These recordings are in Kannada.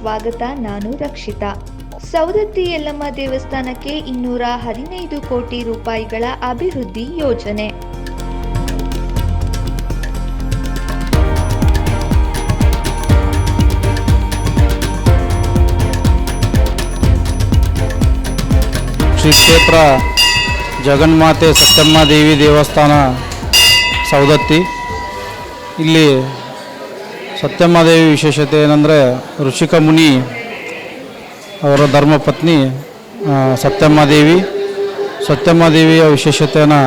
ಸ್ವಾಗತ, ನಾನು ರಕ್ಷಿತಾ. ಸವದತ್ತಿ ಯಲ್ಲಮ್ಮ ದೇವಸ್ಥಾನಕ್ಕೆ ಇನ್ನೂರ ಹದಿನೈದು ಕೋಟಿ ರೂಪಾಯಿಗಳ ಅಭಿವೃದ್ಧಿ ಯೋಜನೆ. ಶ್ರೀ ಕ್ಷೇತ್ರ ಜಗನ್ಮಾತೆ ಸತ್ಯಮ್ಮ ದೇವಿ ದೇವಸ್ಥಾನ ಸವದತ್ತಿ. ಇಲ್ಲಿ ಸತ್ಯಮ್ಮ ದೇವಿ ವಿಶೇಷತೆ ಏನಂದರೆ ಋಷಿಕ ಮುನಿ ಅವರ ಧರ್ಮಪತ್ನಿ ಸತ್ಯಮ್ಮದೇವಿ ಸತ್ಯಮ್ಮ ದೇವಿ ಸತ್ಯಮ್ಮ ದೇವಿಯ ವಿಶೇಷತೆಯನ್ನು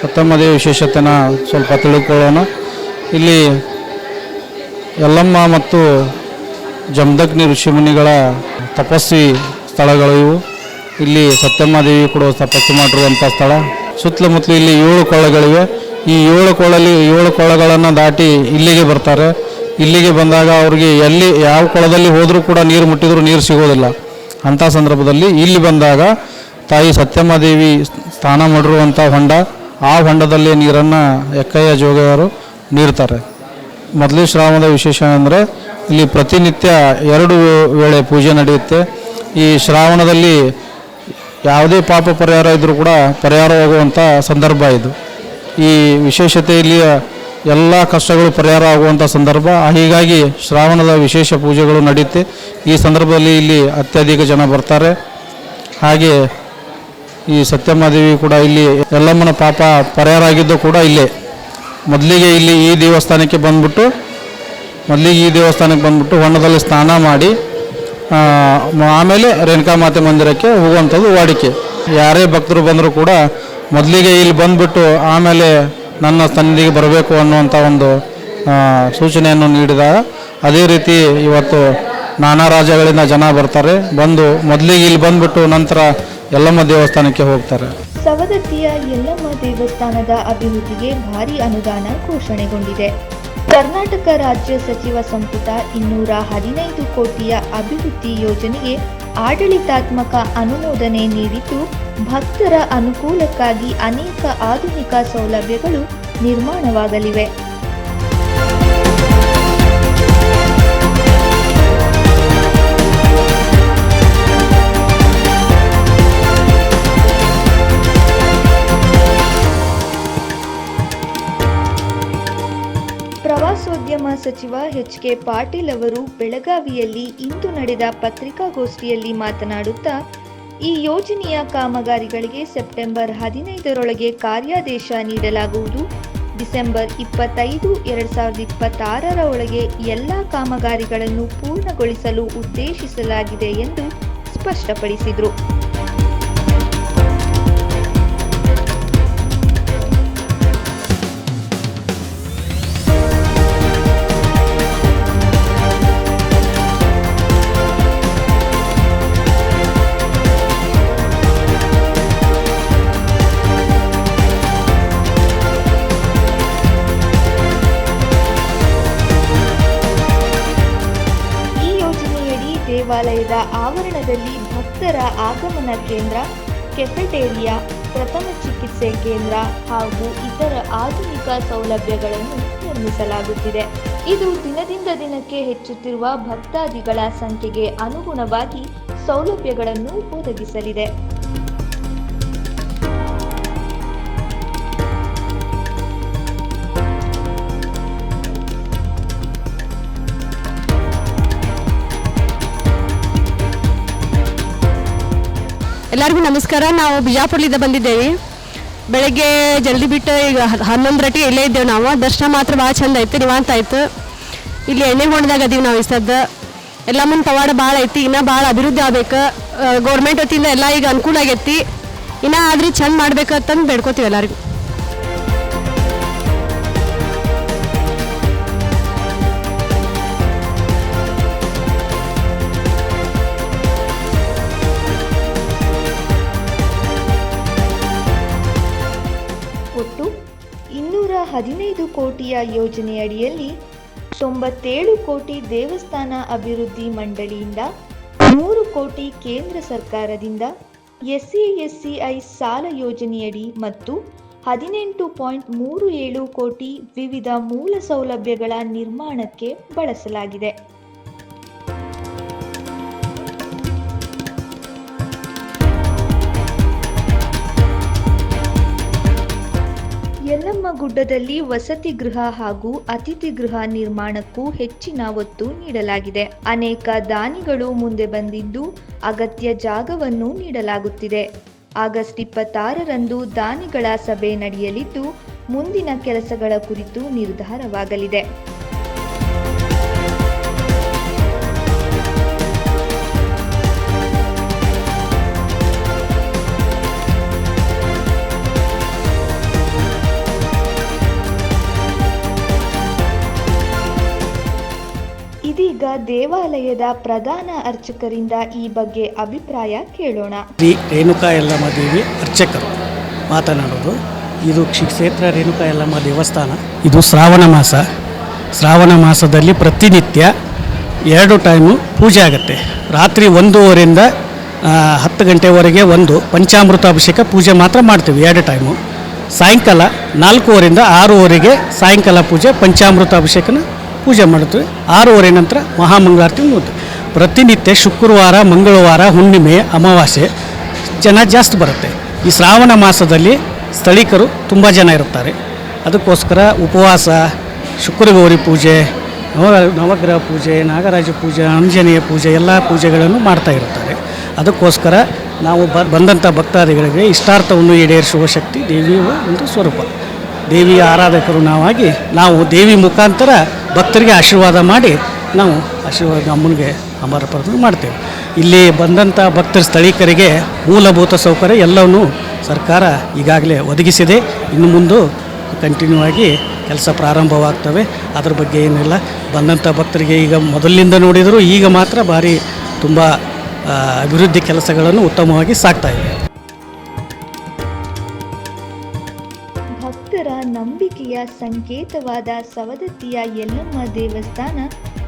ಸತ್ಯಮ್ಮ ದೇವಿ ವಿಶೇಷತೆನ ಸ್ವಲ್ಪ ತಿಳಿದುಕೊಳ್ಳೋಣ ಇಲ್ಲಿ ಯಲ್ಲಮ್ಮ ಮತ್ತು ಜಮದಗ್ನಿ ಋಷಿಮುನಿಗಳ ತಪಸ್ವಿ ಸ್ಥಳಗಳು ಇವು. ಇಲ್ಲಿ ಸತ್ಯಮ್ಮ ದೇವಿ ಕೂಡ ತಪಸ್ಸು ಮಾಡಿರುವಂಥ ಸ್ಥಳ. ಸುತ್ತಮುತ್ತಲು ಇಲ್ಲಿ ಏಳು ಕೊಳ್ಳಗಳಿವೆ. ಈ ಏಳು ಕೊಳ್ಳಲ್ಲಿ ಏಳು ಕೊಳ್ಳಗಳನ್ನು ದಾಟಿ ಇಲ್ಲಿಗೆ ಬರ್ತಾರೆ. ಇಲ್ಲಿಗೆ ಬಂದಾಗ ಅವ್ರಿಗೆ ಎಲ್ಲಿ ಯಾವ ಕೊಳದಲ್ಲಿ ಹೋದರೂ ಕೂಡ ನೀರು ಮುಟ್ಟಿದರೂ ನೀರು ಸಿಗೋದಿಲ್ಲ. ಅಂಥ ಸಂದರ್ಭದಲ್ಲಿ ಇಲ್ಲಿ ಬಂದಾಗ ತಾಯಿ ಸತ್ಯಮ್ಮ ದೇವಿ ಸ್ನಾನ ಮಾಡಿರುವಂಥ ಹೊಂಡ, ಆ ಹೊಂಡದಲ್ಲಿ ನೀರನ್ನು ಎಕ್ಕಯ್ಯ ಜೋಗಿಯವರು ನೀಡ್ತಾರೆ ಮೊದಲು ಶ್ರಾವಣದ ವಿಶೇಷ ಅಂದರೆ ಇಲ್ಲಿ ಪ್ರತಿನಿತ್ಯ ಎರಡು ವೇಳೆ ಪೂಜೆ ನಡೆಯುತ್ತೆ. ಈ ಶ್ರಾವಣದಲ್ಲಿ ಯಾವುದೇ ಪಾಪ ಪರಿಹಾರ ಇದ್ದರೂ ಕೂಡ ಪರಿಹಾರವಾಗುವಂಥ ಸಂದರ್ಭ ಇದು. ಈ ವಿಶೇಷತೆಯಲ್ಲಿ ಎಲ್ಲ ಕಷ್ಟಗಳು ಪರಿಹಾರ ಆಗುವಂಥ ಸಂದರ್ಭ. ಹೀಗಾಗಿ ಶ್ರಾವಣದ ವಿಶೇಷ ಪೂಜೆಗಳು ನಡೆಯುತ್ತೆ ಈ ಸಂದರ್ಭದಲ್ಲಿ ಇಲ್ಲಿ ಅತ್ಯಧಿಕ ಜನ ಬರ್ತಾರೆ. ಹಾಗೆ ಈ ಸತ್ಯಮಾದೇವಿ ಕೂಡ ಇಲ್ಲಿ ಎಲ್ಲಮ್ಮನ ಪಾಪ ಪರಿಹಾರ ಆಗಿದ್ದು ಕೂಡ ಇಲ್ಲೇ. ಮೊದಲಿಗೆ ಇಲ್ಲಿ ಈ ದೇವಸ್ಥಾನಕ್ಕೆ ಬಂದ್ಬಿಟ್ಟು, ಮೊದಲಿಗೆ ಈ ದೇವಸ್ಥಾನಕ್ಕೆ ಬಂದ್ಬಿಟ್ಟು ಹೊಂಡದಲ್ಲಿ ಸ್ನಾನ ಮಾಡಿ ಆಮೇಲೆ ರೇಣುಕಾ ಮಾತೆ ಮಂದಿರಕ್ಕೆ ಹೋಗುವಂಥದ್ದು ವಾಡಿಕೆ. ಯಾರೇ ಭಕ್ತರು ಬಂದರೂ ಕೂಡ ಮೊದಲಿಗೆ ಇಲ್ಲಿ ಬಂದುಬಿಟ್ಟು ಆಮೇಲೆ ನನ್ನ ಸನ್ನಿಧಿಗೆ ಬರಬೇಕು ಅನ್ನುವಂಥ ಒಂದು ಸೂಚನೆಯನ್ನು ನೀಡಿದಾಗ ಅದೇ ರೀತಿ ಇವತ್ತು ನಾನಾ ರಾಜ್ಯಗಳಿಂದ ಜನ ಬರ್ತಾರೆ. ಬಂದು ಮೊದಲಿಗೆ ಇಲ್ಲಿ ಬಂದ್ಬಿಟ್ಟು ನಂತರ ಯಲ್ಲಮ್ಮ ದೇವಸ್ಥಾನಕ್ಕೆ ಹೋಗ್ತಾರೆ. ಸವದತ್ತಿಯ ಯಲ್ಲಮ್ಮ ದೇವಸ್ಥಾನದ ಅಭಿವೃದ್ಧಿಗೆ ಭಾರಿ ಅನುದಾನ ಘೋಷಣೆಗೊಂಡಿದೆ. ಕರ್ನಾಟಕ ರಾಜ್ಯ ಸಚಿವ ಸಂಪುಟ ಇನ್ನೂರ ಹದಿನೈದು ಕೋಟಿಯ ಅಭಿವೃದ್ಧಿ ಯೋಜನೆಗೆ ಆಡಳಿತಾತ್ಮಕ ಅನುಮೋದನೆ ನೀಡಿದ್ದು ಭಕ್ತರ ಅನುಕೂಲಕ್ಕಾಗಿ ಅನೇಕ ಆಧುನಿಕ ಸೌಲಭ್ಯಗಳು ನಿರ್ಮಾಣವಾಗಲಿವೆ. ಪ್ರವಾಸೋದ್ಯಮ ಸಚಿವ ಎಚ್ ಕೆ ಪಾಟೀಲ್ ಅವರು ಬೆಳಗಾವಿಯಲ್ಲಿ ಇಂದು ನಡೆದ ಪತ್ರಿಕಾಗೋಷ್ಠಿಯಲ್ಲಿ ಮಾತನಾಡುತ್ತಾ, ಈ ಯೋಜನೆಯ ಕಾಮಗಾರಿಗಳಿಗೆ ಸೆಪ್ಟೆಂಬರ್ ಹದಿನೈದರೊಳಗೆ ಕಾರ್ಯಾದೇಶ ನೀಡಲಾಗುವುದು. ಡಿಸೆಂಬರ್ ಇಪ್ಪತ್ತೈದು, ಎರಡು ಸಾವಿರದ ಇಪ್ಪತ್ತಾರರ ಒಳಗೆ ಎಲ್ಲ ಕಾಮಗಾರಿಗಳನ್ನು ಪೂರ್ಣಗೊಳಿಸಲು ಉದ್ದೇಶಿಸಲಾಗಿದೆ ಎಂದು ಸ್ಪಷ್ಟಪಡಿಸಿದರು. ದೇವಾಲಯದ ಆವರಣದಲ್ಲಿ ಭಕ್ತರ ಆಗಮನ ಕೇಂದ್ರ, ಕೆಫೆಟೇರಿಯಾ, ಪ್ರಥಮ ಚಿಕಿತ್ಸೆ ಕೇಂದ್ರ ಹಾಗೂ ಇತರ ಆಧುನಿಕ ಸೌಲಭ್ಯಗಳನ್ನು ನಿರ್ಮಿಸಲಾಗುತ್ತಿದೆ. ಇದು ದಿನದಿಂದ ದಿನಕ್ಕೆ ಹೆಚ್ಚುತ್ತಿರುವ ಭಕ್ತಾದಿಗಳ ಸಂಖ್ಯೆಗೆ ಅನುಗುಣವಾಗಿ ಸೌಲಭ್ಯಗಳನ್ನು ಒದಗಿಸಲಿದೆ. ಎಲ್ಲರಿಗೂ ನಮಸ್ಕಾರ. ನಾವು ಬಿಜಾಪುರದಿಂದ ಬಂದಿದ್ದೇವೆ. ಬೆಳಗ್ಗೆ ಜಲ್ದಿ ಬಿಟ್ಟು ಈಗ ಹ- ರಟ್ಟಿ ಇಲ್ಲೇ ಇದ್ದೇವೆ ನಾವು. ದರ್ಶನ ಮಾತ್ರ ಭಾಳ ಚಂದ ಐತೆ ನಿವಾಂತ ಆಯ್ತು. ಇಲ್ಲಿ ಎಣ್ಣೆ ಹೊಂಡದಾಗ ಅದೀವಿ ನಾವು ಇಷ್ಟದ್ದು. ಎಲ್ಲ ಮುಂದೆ ಪವಾಡ ಭಾಳ ಐತಿ, ಇನ್ನೂ ಭಾಳ ಅಭಿವೃದ್ಧಿ ಆಗ್ಬೇಕು. ಗೌರ್ಮೆಂಟ್ ವತಿಯಿಂದ ಎಲ್ಲ ಈಗ ಅನುಕೂಲ ಆಗೈತಿ. ಇನ್ನೂ ಆದ್ರೆ ಚಂದ ಮಾಡ್ಬೇಕಂತಂದು ಬೇಡ್ಕೋತೀವಿ ಎಲ್ಲರಿಗೂ. ಇನ್ನೂರ ಹದಿನೈದು ಕೋಟಿಯ ಯೋಜನೆಯಡಿಯಲ್ಲಿ ತೊಂಬತ್ತೇಳು ಕೋಟಿ ದೇವಸ್ಥಾನ ಅಭಿವೃದ್ಧಿ ಮಂಡಳಿಯಿಂದ ನೂರು ಕೋಟಿ ಕೇಂದ್ರ ಸರ್ಕಾರದಿಂದ ಎಸ್ಸಿ ಎಸ್ಸಿಐ ಸಾಲ ಯೋಜನೆಯಡಿ ಮತ್ತು ಹದಿನೆಂಟು ಪಾಯಿಂಟ್ ಮೂರು ಏಳು ಕೋಟಿ ವಿವಿಧ ಮೂಲ ಸೌಲಭ್ಯಗಳ ನಿರ್ಮಾಣಕ್ಕೆ ಬಳಸಲಾಗಿದೆ. ಯಲ್ಲಮ್ಮ ಗುಡ್ಡದಲ್ಲಿ ವಸತಿ ಗೃಹ ಹಾಗೂ ಅತಿಥಿ ಗೃಹ ನಿರ್ಮಾಣಕ್ಕೂ ಹೆಚ್ಚಿನ ಒತ್ತು ನೀಡಲಾಗಿದೆ. ಅನೇಕ ದಾನಿಗಳು ಮುಂದೆ ಬಂದಿದ್ದು ಅಗತ್ಯ ಜಾಗವನ್ನು ನೀಡಲಾಗುತ್ತಿದೆ. ಆಗಸ್ಟ್ ಇಪ್ಪತ್ತಾರರಂದು ದಾನಿಗಳ ಸಭೆ ನಡೆಯಲಿದ್ದು, ಮುಂದಿನ ಕೆಲಸಗಳ ಕುರಿತು ನಿರ್ಧಾರವಾಗಲಿದೆ. ದೇವಾಲಯದ ಪ್ರಧಾನ ಅರ್ಚಕರಿಂದ ಈ ಬಗ್ಗೆ ಅಭಿಪ್ರಾಯ ಕೇಳೋಣ. ಶ್ರೀ ರೇಣುಕಾ ಯಲ್ಲಮ್ಮ ದೇವಿ ಅರ್ಚಕರು ಮಾತನಾಡೋದು. ಇದು ಕ್ಷೇತ್ರ ರೇಣುಕಾ ಯಲ್ಲಮ್ಮ ದೇವಸ್ಥಾನ. ಇದು ಶ್ರಾವಣ ಮಾಸ. ಶ್ರಾವಣ ಮಾಸದಲ್ಲಿ ಪ್ರತಿನಿತ್ಯ ಎರಡು ಟೈಮು ಪೂಜೆ ಆಗುತ್ತೆ. ರಾತ್ರಿ ಒಂದೂವರೆಯಿಂದ ಹತ್ತು ಗಂಟೆವರೆಗೆ ಒಂದು ಪಂಚಾಮೃತ ಅಭಿಷೇಕ ಪೂಜೆ ಮಾತ್ರ ಮಾಡ್ತೀವಿ ಎರಡು ಟೈಮು. ಸಾಯಂಕಾಲ ನಾಲ್ಕೂವರೆಯಿಂದ ಆರೂವರೆಗೆ ಸಾಯಂಕಾಲ ಪೂಜೆ ಪಂಚಾಮೃತ ಅಭಿಷೇಕನ ಪೂಜೆ ಮಾಡ್ತೀವಿ ಆರೂವರೆ ನಂತರ ಮಹಾಮಂಗಳಾರತಿ ಮುಗಿದು ಪ್ರತಿನಿತ್ಯ ಶುಕ್ರವಾರ, ಮಂಗಳವಾರ, ಹುಣ್ಣಿಮೆ, ಅಮಾವಾಸ್ಯೆ ಜನ ಜಾಸ್ತಿ ಬರುತ್ತೆ. ಈ ಶ್ರಾವಣ ಮಾಸದಲ್ಲಿ ಸ್ಥಳೀಕರು ತುಂಬ ಜನ ಇರುತ್ತಾರೆ. ಅದಕ್ಕೋಸ್ಕರ ಉಪವಾಸ, ಶುಕ್ರಗೌರಿ ಪೂಜೆ ನವ ನವಗ್ರಹ ಪೂಜೆ, ನಾಗರಾಜ ಪೂಜೆ, ಆಂಜನೇಯ ಪೂಜೆ ಎಲ್ಲ ಪೂಜೆಗಳನ್ನು ಮಾಡ್ತಾ ಇರ್ತಾರೆ ಅದಕ್ಕೋಸ್ಕರ ನಾವು ಬ ಬಂದಂಥ ಭಕ್ತಾದಿಗಳಿಗೆ ಇಷ್ಟಾರ್ಥವನ್ನು ಈಡೇರಿಸುವ ಶಕ್ತಿ ದೇವಿಯ ಒಂದು ಸ್ವರೂಪ. ದೇವಿಯ ಆರಾಧಕರು ನಾವಾಗಿ ನಾವು ದೇವಿ ಮುಖಾಂತರ ಭಕ್ತರಿಗೆ ಆಶೀರ್ವಾದ ಮಾಡಿ ನಾವು ಆಶೀರ್ವಾದ ಅಮ್ಮನಿಗೆ ಅಮರ ಮಾಡ್ತೇವೆ. ಇಲ್ಲಿ ಬಂದಂಥ ಭಕ್ತರ ಸ್ಥಳೀಕರಿಗೆ ಮೂಲಭೂತ ಸೌಕರ್ಯ ಎಲ್ಲವನ್ನೂ ಸರ್ಕಾರ ಈಗಾಗಲೇ ಒದಗಿಸಿದೆ. ಇನ್ನು ಮುಂದೆ ಕಂಟಿನ್ಯೂ ಆಗಿ ಕೆಲಸ ಪ್ರಾರಂಭವಾಗ್ತವೆ. ಅದ್ರ ಬಗ್ಗೆ ಏನಿಲ್ಲ. ಬಂದಂಥ ಭಕ್ತರಿಗೆ ಈಗ ಮೊದಲಿನಿಂದ ನೋಡಿದರೂ ಈಗ ಮಾತ್ರ ಭಾರಿ ತುಂಬ ಅಭಿವೃದ್ಧಿ ಕೆಲಸಗಳನ್ನು ಉತ್ತಮವಾಗಿ ಸಾಗ್ತಾ ಇದೆ ಸಂಕೇತವಾದ ಸವದತ್ತಿಯ ಯಲ್ಲಮ್ಮ ದೇವಸ್ಥಾನ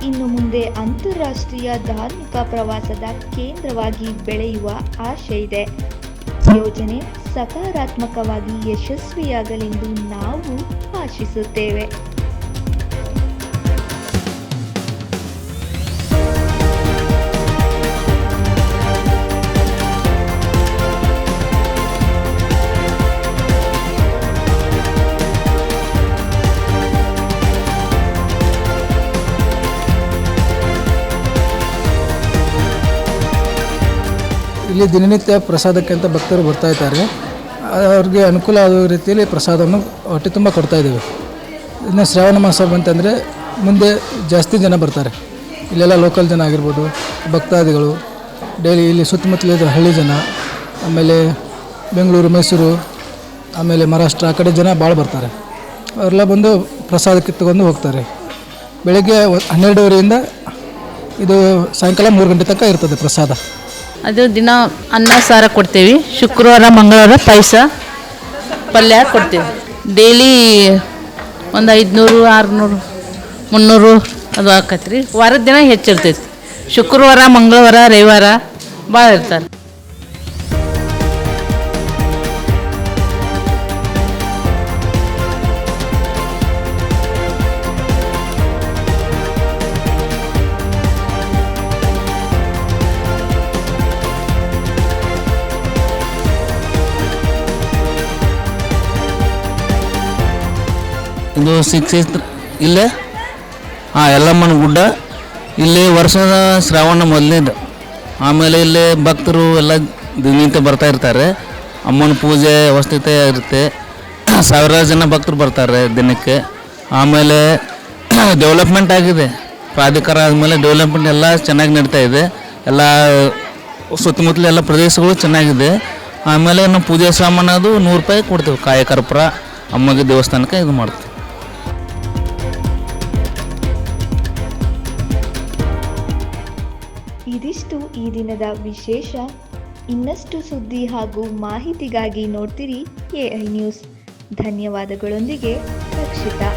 ಇನ್ನು ಮುಂದೆ ಅಂತಾರಾಷ್ಟ್ರೀಯ ಧಾರ್ಮಿಕ ಪ್ರವಾಸದ ಕೇಂದ್ರವಾಗಿ ಬೆಳೆಯುವ ಆಶೆ ಇದೆ. ಯೋಜನೆ ಸಕಾರಾತ್ಮಕವಾಗಿ ಯಶಸ್ವಿಯಾಗಲೆಂದು ನಾವು ಆಶಿಸುತ್ತೇವೆ. ಇಲ್ಲಿ ದಿನನಿತ್ಯ ಪ್ರಸಾದಕ್ಕೆ ಅಂತ ಭಕ್ತರು ಬರ್ತಾ ಇದ್ದಾರೆ. ಅವ್ರಿಗೆ ಅನುಕೂಲ ಆಗುವ ರೀತಿಯಲ್ಲಿ ಪ್ರಸಾದವನ್ನು ಹೊಟ್ಟೆ ತುಂಬ ಕೊಡ್ತಾ ಇದ್ದೀವಿ. ಇನ್ನು ಶ್ರಾವಣ ಮಾಸ ಬಂತಂದರೆ ಮುಂದೆ ಜಾಸ್ತಿ ಜನ ಬರ್ತಾರೆ. ಇಲ್ಲೆಲ್ಲ ಲೋಕಲ್ ಜನ ಆಗಿರ್ಬೋದು, ಭಕ್ತಾದಿಗಳು ಡೈಲಿ ಇಲ್ಲಿ ಸುತ್ತಮುತ್ತಲಿದ್ದ ಹಳ್ಳಿ ಜನ, ಆಮೇಲೆ ಬೆಂಗಳೂರು, ಮೈಸೂರು, ಆಮೇಲೆ ಮಹಾರಾಷ್ಟ್ರ ಆ ಕಡೆ ಜನ ಭಾಳ ಬರ್ತಾರೆ. ಅವರೆಲ್ಲ ಬಂದು ಪ್ರಸಾದಕ್ಕೆ ತಗೊಂಡು ಹೋಗ್ತಾರೆ. ಬೆಳಗ್ಗೆ ಹನ್ನೆರಡುವರೆಯಿಂದ ಇದು ಸಾಯಂಕಾಲ ಮೂರು ಗಂಟೆ ತನಕ ಇರ್ತದೆ ಪ್ರಸಾದ. ಅದು ದಿನ ಅನ್ನ, ಸಾರ ಕೊಡ್ತೇವೆ. ಶುಕ್ರವಾರ, ಮಂಗಳವಾರ ಪಾಯಸ, ಪಲ್ಯ ಕೊಡ್ತೇವೆ. ಡೈಲಿ ಒಂದು ಐದುನೂರು, ಆರುನೂರು, ಮುನ್ನೂರು ಅದು ಆಕತ್ರಿ. ವಾರದ ದಿನ ಹೆಚ್ಚಿರ್ತೈತಿ. ಶುಕ್ರವಾರ, ಮಂಗಳವಾರ, ರವಿವಾರ ಭಾಳ ಇರ್ತಾರೆ. ಇದು ಸಿಕ್ಸ್ ಇಲ್ಲೇ? ಹಾಂ, ಯಲ್ಲಮ್ಮನ ಗುಡ್ಡ. ಇಲ್ಲಿ ವರ್ಷದ ಶ್ರಾವಣ ಮೊದಲನೇದು ಆಮೇಲೆ ಇಲ್ಲಿ ಭಕ್ತರು ಎಲ್ಲ ದಿನನಿತ್ಯ ಬರ್ತಾ ಇರ್ತಾರೆ. ಅಮ್ಮನ ಪೂಜೆ ವಸ್ತುತೆ ಇರುತ್ತೆ. ಸಾವಿರಾರು ಜನ ಭಕ್ತರು ಬರ್ತಾರೆ ದಿನಕ್ಕೆ. ಆಮೇಲೆ ಡೆವಲಪ್ಮೆಂಟ್ ಆಗಿದೆ. ಪ್ರಾಧಿಕಾರ ಆದಮೇಲೆ ಡೆವಲಪ್ಮೆಂಟ್ ಎಲ್ಲ ಚೆನ್ನಾಗಿ ನಡೀತಾ ಇದೆ. ಎಲ್ಲ, ಸುತ್ತಮುತ್ತಲ ಎಲ್ಲ ಪ್ರದೇಶಗಳು ಚೆನ್ನಾಗಿದೆ. ಆಮೇಲೆ ನಾವು ಪೂಜೆ ಸಾಮಾನು ಅದು ನೂರು ರೂಪಾಯಿ ಕೊಡ್ತೇವೆ. ಕಾಯಕರ್ಪುರ ಅಮ್ಮಗೆ ದೇವಸ್ಥಾನಕ್ಕೆ ಇದು ಮಾಡ್ತೀವಿ. ದಿನದ ವಿಶೇಷ ಇನ್ನಷ್ಟು ಸುದ್ದಿ ಹಾಗೂ ಮಾಹಿತಿಗಾಗಿ ನೋಡ್ತೀರಿ ಎಐ ನ್ಯೂಸ್. ಧನ್ಯವಾದಗಳೊಂದಿಗೆ ರಕ್ಷಿತಾ.